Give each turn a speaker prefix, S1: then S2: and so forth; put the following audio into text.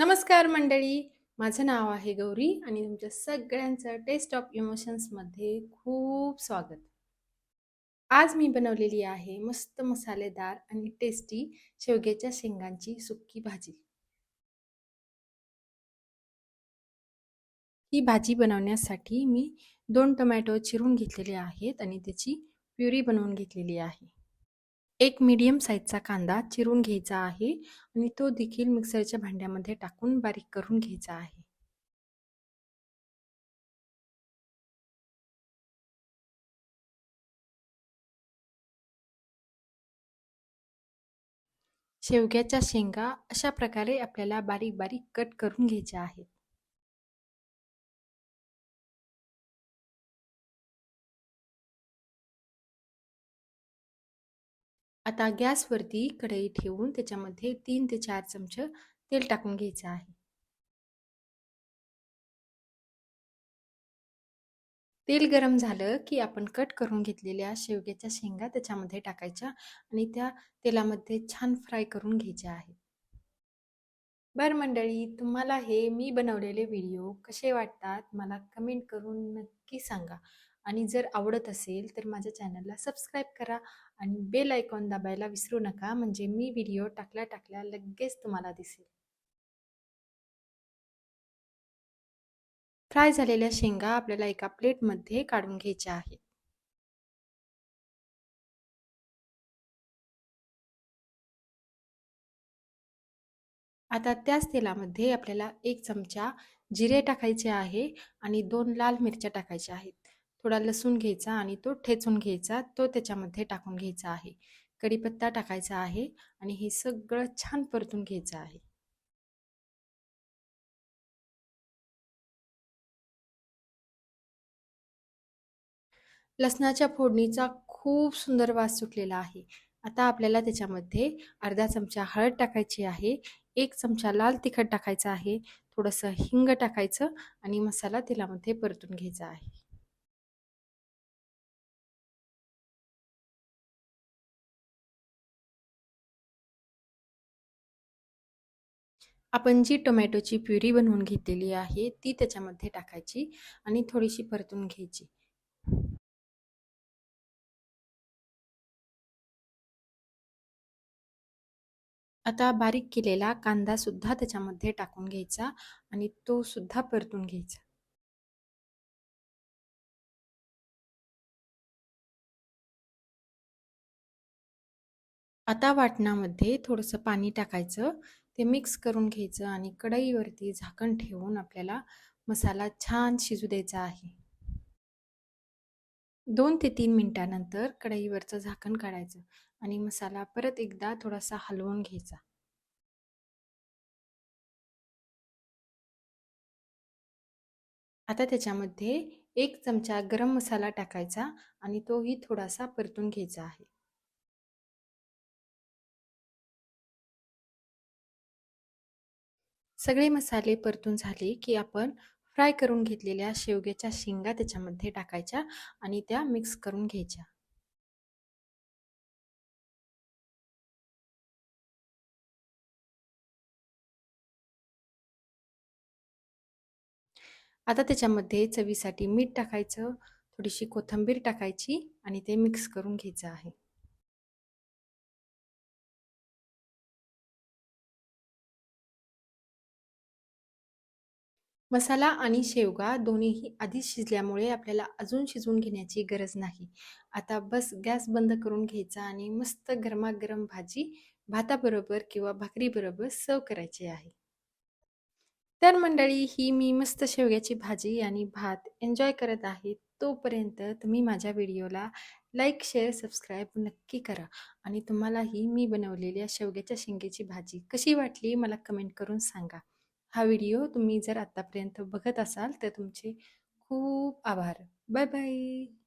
S1: नमस्कार मंडळी. माझं नाव आहे गौरी आणि तुमच्या सगळ्यांचं टेस्ट ऑफ इमोशन्समध्ये खूप स्वागत. आज मी बनवलेली आहे मस्त मसालेदार आणि टेस्टी शेवग्याच्या शेंगांची सुक्की भाजी. ही भाजी बनवण्यासाठी मी दोन टोमॅटो चिरून घेतलेले आहेत आणि त्याची प्युरी बनवून घेतलेली आहे. एक मीडियम साईजचा कांदा चिरून घ्यायचा आहे आणि तो देखील मिक्सरच्या भांड्यामध्ये टाकून बारीक करून घ्यायचा आहे. शेवग्याच्या शेंगा अशा प्रकारे आपल्याला बारीक बारीक कट करून घ्यायच्या आहेत. आता गॅसवरती कढई ठेवून त्याच्यामध्ये तीन ते चार चमच तेल टाकून घ्यायचं आहे. तेल गरम झालं की आपण कट करून घेतलेल्या शेवग्याच्या शेंगा त्याच्यामध्ये टाकायच्या आणि त्या तेलामध्ये छान फ्राय करून घ्यायच्या आहेत. बरं मंडळी तुम्हाला हे मी बनवलेले व्हिडिओ कसे वाटतात? मला कमेंट करून नक्की सांगा. आणि जर आवडत असेल तर माझ्या चॅनलला सबस्क्राईब करा आणि बेल आयकॉन दाबायला विसरू नका म्हणजे मी व्हिडिओ टाकल्या टाकल्या लगेच तुम्हाला दिसेल. फ्राय झालेल्या शेंगा आपल्याला एका प्लेटमध्ये काढून घ्यायच्या आहेत. आता त्याच तेलामध्ये आपल्याला एक चमचा जिरे टाकायचे आहे आणि दोन लाल मिरच्या टाकायच्या आहेत. थोडा लसूण घ्यायचा आणि तो ठेचून घ्यायचा तो त्याच्यामध्ये टाकून घ्यायचा आहे. कढीपत्ता टाकायचा आहे आणि हे सगळं छान परतून घ्यायचं आहे. लसणाच्या फोडणीचा खूप सुंदर वास सुटलेला आहे. आता आपल्याला त्याच्यामध्ये अर्धा चमचा हळद टाकायची आहे एक चमचा लाल तिखट टाकायचं आहे थोडंसं हिंग टाकायचं आणि मसाला तेलामध्ये परतून घ्यायचा आहे. आपण जी टोमॅटोची प्युरी बनवून घेतलेली आहे ती त्याच्यामध्ये टाकायची आणि थोडीशी परतून घ्यायची. आता बारीक केलेला कांदा सुद्धा त्याच्यामध्ये टाकून घ्यायचा आणि तो सुद्धा परतून घ्यायचा. आता वाटणामध्ये थोडंसं पाणी टाकायचं ते मिक्स करून घ्यायचं आणि कढईवरती झाकण ठेवून आपल्याला मसाला छान शिजू द्यायचा आहे. दोन ते तीन मिनटानंतर कढईवरचं झाकण काढायचं आणि मसाला परत एकदा थोडासा हलवून घ्यायचा. आता त्याच्यामध्ये एक चमचा गरम मसाला टाकायचा आणि तोही थोडासा परतून घ्यायचा आहे. सगळे मसाले परतून झाले की आपण फ्राय करून घेतलेल्या शेवग्याच्या शेंगा त्याच्यामध्ये टाकायच्या आणि त्या मिक्स करून घ्यायच्या. आता त्याच्यामध्ये चवीसाठी मीठ टाकायचं थोडीशी कोथिंबीर टाकायची आणि ते मिक्स करून घ्यायचं आहे. मसाला आणि शेवगा दोन्हीही आधीच शिजल्यामुळे आपल्याला अजून शिजवून घेण्याची गरज नाही. आता बस गॅस बंद करून घ्यायचा आणि मस्त गरमागरम भाजी भाताबरोबर किंवा भाकरीबरोबर सर्व करायची आहे. तर मंडळी ही मी मस्त शेवग्याची भाजी आणि भात एन्जॉय करत आहे तोपर्यंत तुम्ही माझ्या व्हिडिओला लाईक शेअर सबस्क्राईब नक्की करा आणि तुम्हालाही मी बनवलेल्या शेवग्याच्या शेंगेची भाजी कशी वाटली मला कमेंट करून सांगा. हा व्हिडिओ तुम्ही जर आत्तापर्यंत बघत असाल तर तुमचे खूप आभार. Bye bye.